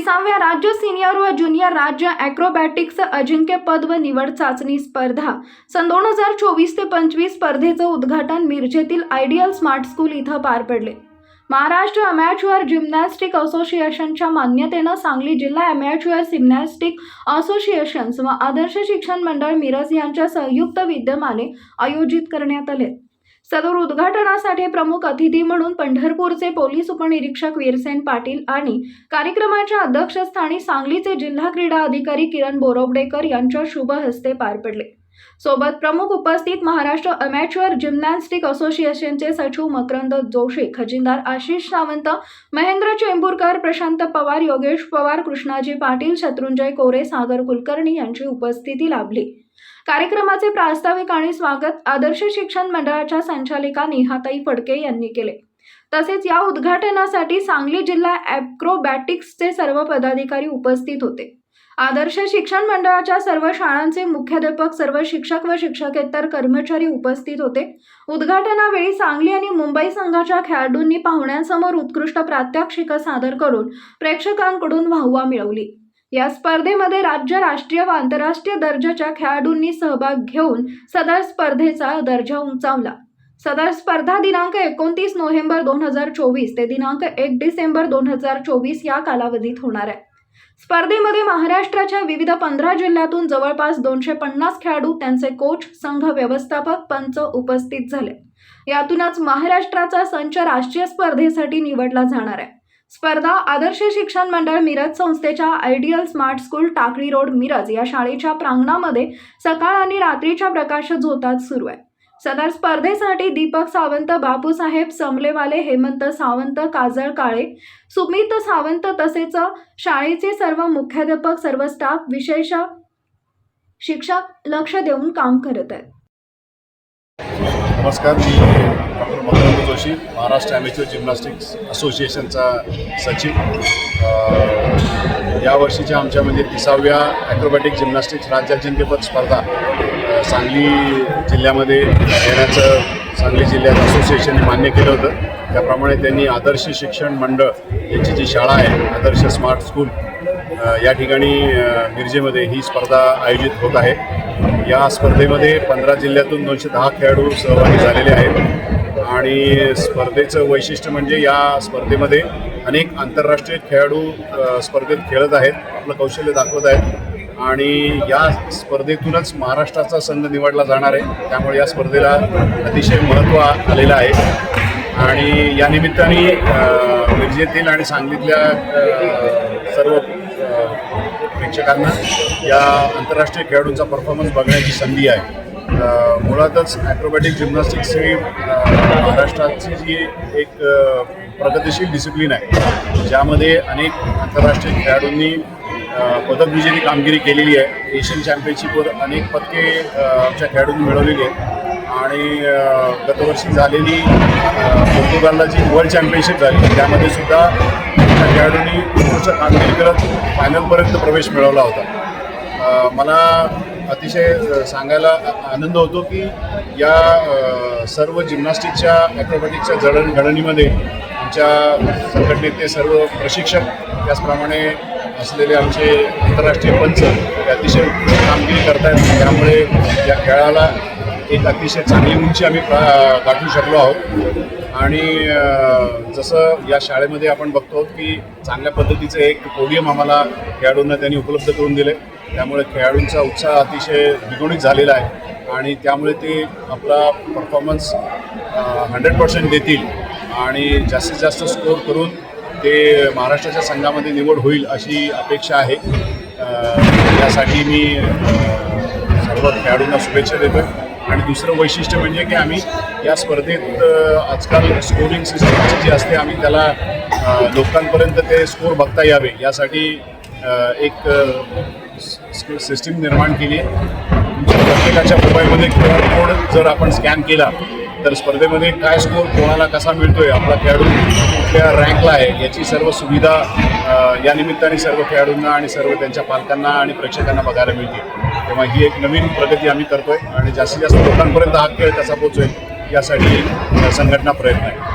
Senior व junior राज्य ॲक्रोबॅटिक्स अजिंक्यपद व निवड चाचणी स्पर्धा. सन दोन हजार चोवीस ते पंचवीस स्पर्धेचं उद्घाटन मिरजेतील आयडियल स्मार्ट स्कूल इथं पार पडले. महाराष्ट्र अमॅच्युअर जिम्नॅस्टिक असोसिएशनच्या मान्यतेनं सांगली जिल्हा अमॅच्युअर जिम्नॅस्टिक असोसिएशन्स व आदर्श शिक्षण मंडळ मिरज यांच्या संयुक्त विद्यमाने आयोजित करण्यात आले. सदर उद्घाटनासाठी प्रमुख अतिथी म्हणून पंढरपूरचे पोलीस उपनिरीक्षक वीरसेन पाटील आणि कार्यक्रमाच्या अध्यक्षस्थानी सांगलीचे जिल्हा क्रीडा अधिकारी किरण बोरोबडेकर यांच्या शुभ हस्ते पार पडले. सोबत प्रमुख उपस्थित महाराष्ट्र अमॅच्युअर जिम्नॅस्टिक असोसिएशनचे सचिव मकरंद जोशी खजिनदार आशिष सावंत महेंद्र चेंबूरकर प्रशांत पवार योगेश पवार कृष्णाजी पाटील शत्रुंजय कोरे सागर कुलकर्णी यांची उपस्थिती लाभली. कार्यक्रमाचे प्रास्ताविक आणि स्वागत आदर्श शिक्षण मंडळाच्या संचालिका नेहाताई फडके यांनी केले. तसेच या उद्घाटनासाठी सांगली जिल्हा ॲक्रोबॅटिक्सचे सर्व पदाधिकारी उपस्थित होते. आदर्श शिक्षण मंडळाच्या सर्व शाळांचे मुख्याध्यापक सर्व शिक्षक व शिक्षकेतर कर्मचारी उपस्थित होते. उद्घाटनावेळी सांगली आणि मुंबई संघाच्या खेळाडूंनी पाहुण्यांसमोर उत्कृष्ट प्रात्यक्षिकं सादर करून प्रेक्षकांकडून वाहवा मिळवली. या स्पर्धेमध्ये राज्य राष्ट्रीय व आंतरराष्ट्रीय दर्जाच्या खेळाडूंनी सहभाग घेऊन सदर स्पर्धेचा दर्जा उंचावला. सदर स्पर्धा दिनांक एकोणतीस नोव्हेंबर दोन हजार चोवीस ते दिनांक एक डिसेंबर दोन हजार चोवीस या कालावधीत होणार आहे. स्पर्धेमध्ये महाराष्ट्राच्या विविध पंधरा जिल्ह्यातून जवळपास दोनशे पन्नास खेळाडू त्यांचे कोच संघ व्यवस्थापक पंच उपस्थित झाले. यातूनच महाराष्ट्राचा संच राष्ट्रीय स्पर्धेसाठी निवडला जाणार आहे. स्पर्धा आदर्श शिक्षण मंडळ मिरज संस्थेच्या ideal smart school Takali road Miraj या शाळेच्या प्रांगणामध्ये सकाळ आणि रात्रीच्या प्रकाश झोतात सुरू आहे. सदर स्पर्धेसाठी दीपक सावंत बापूसाहेब समलेवाले हेमंत सावंत काजळ काळे सुमित सावंत तसेच शाळेचे सर्व मुख्याध्यापक सर्व स्टाफ विशेष शिक्षक लक्ष देऊन काम करत आहेत. नमस्कार मी doctor Makarand Joshi Maharashtra amateur gymnastics असोसिएशनचा सचिव. यावर्षीच्या आमच्या म्हणजे तिसाव्या ॲक्रोबॅटिक जिम्नॅस्टिक्स राज्य अजिंक्यपद स्पर्धा सांगली जिल्ह्यामध्ये येण्याचं सांगली जिल्ह्यात असोसिएशनने मान्य केलं होतं. त्याप्रमाणे त्यांनी आदर्श शिक्षण मंडळ यांची जी शाळा आहे आदर्श स्मार्ट स्कूल या ठिकाणी मिरजेमध्ये ही स्पर्धा आयोजित होत आहे. या स्पर्धेमध्ये पंधरा जिल्ह्यातून दोनशे दहा खेळाडू सहभागी झालेले आहेत. आणि स्पर्धेचं वैशिष्ट्य म्हणजे या स्पर्धेमध्ये अनेक आंतरराष्ट्रीय खेळाडू स्पर्धेत खेळत आहेत. आपलं कौशल्य दाखवत आहेत. आणि या स्पर्धेतूनच महाराष्ट्राचा संघ निवडला जाणार आहे. त्यामुळे या स्पर्धेला अतिशय महत्त्व आ- आलेलं आहे. आणि या निमित्ताने मिरजेतील आणि सांगलीतल्या सर्व प्रेक्षकांना या आंतरराष्ट्रीय खेळाडूंचा परफॉर्मन्स बघण्याची संधी आहे. मुळातच ॲक्रोबॅटिक जिम्नॅस्टिक्स ही महाराष्ट्राची जी एक प्रगतिशील डिसिप्लिन आहे. ज्यामध्ये अनेक आंतरराष्ट्रीय खेळाडूंनी पदक विजेती कामगिरी केलेली आहे. एशियन चॅम्पियनशिपवर अनेक पदके आमच्या खेळाडूंनी मिळवलेली आहेत. आणि गतवर्षी झालेली पोर्तुगालला जी वर्ल्ड चॅम्पियनशिप झाली त्यामध्ये सुद्धा त्या खेळाडूंनी उत्कृष्ट कामगिरी करत फायनलपर्यंत प्रवेश मिळवला होता. मला अतिशय सांगायला आनंद होतो की या सर्व जिम्नॅस्टिकच्या ॲक्रोबॅटिकच्या जडणघडणीमध्ये आमच्या संघटनेतले सर्व प्रशिक्षक त्याचप्रमाणे असलेले आमचे आंतरराष्ट्रीय पंच हे अतिशय उत्कृष्ट कामगिरी करतायत. त्यामुळे या खेळाला एक अतिशय चांगली उंची आम्ही प्रा- गाठू शकलो आहोत. आणि जसं या शाळेमध्ये आपण बघतो की चांगल्या पद्धतीचं एक पोडियम आम्हाला खेळाडूंना त्यांनी उपलब्ध करून दिले त्यामुळे खेळाडूंचा उत्साह अतिशय द्विगुणित झालेला आहे. आणि त्यामुळे ते आपला परफॉर्मन्स हंड्रेड पर्सेंट देतील. आणि जास्तीत जास्त स्कोअर करून ते महाराष्ट्राच्या संघामध्ये निवड होईल अशी अपेक्षा आहे. यासाठी मी सर्व खेळाडूंना शुभेच्छा देतो आणि दुसरं वैशिष्ट्य म्हणजे की आम्ही या स्पर्धेत आजकाल स्कोरिंग सिस्टम जी असते आम्ही त्याला लोकांपर्यंत ते स्कोर बघता यावे. यासाठी एक सिस्टीम निर्माण केली आहे. प्रत्येकाच्या मोबाईलमध्ये क्यू आर कोड जर आपण स्कॅन केला तर स्पर्धेमध्ये काय स्कोर कोणाला कसा मिळतोय आपला खेळाडू कुठल्या रँकला आहे याची सर्व सुविधा या निमित्ताने सर्व खेळाडूंना आणि सर्व त्यांच्या पालकांना आणि प्रेक्षकांना बघायला मिळते. तेव्हा ही एक नवीन प्रगती आम्ही करतोय आणि जास्तीत जास्त लोकांपर्यंत हा खेळ कसा पोहोचेल यासाठी संघटना प्रयत्न आहे.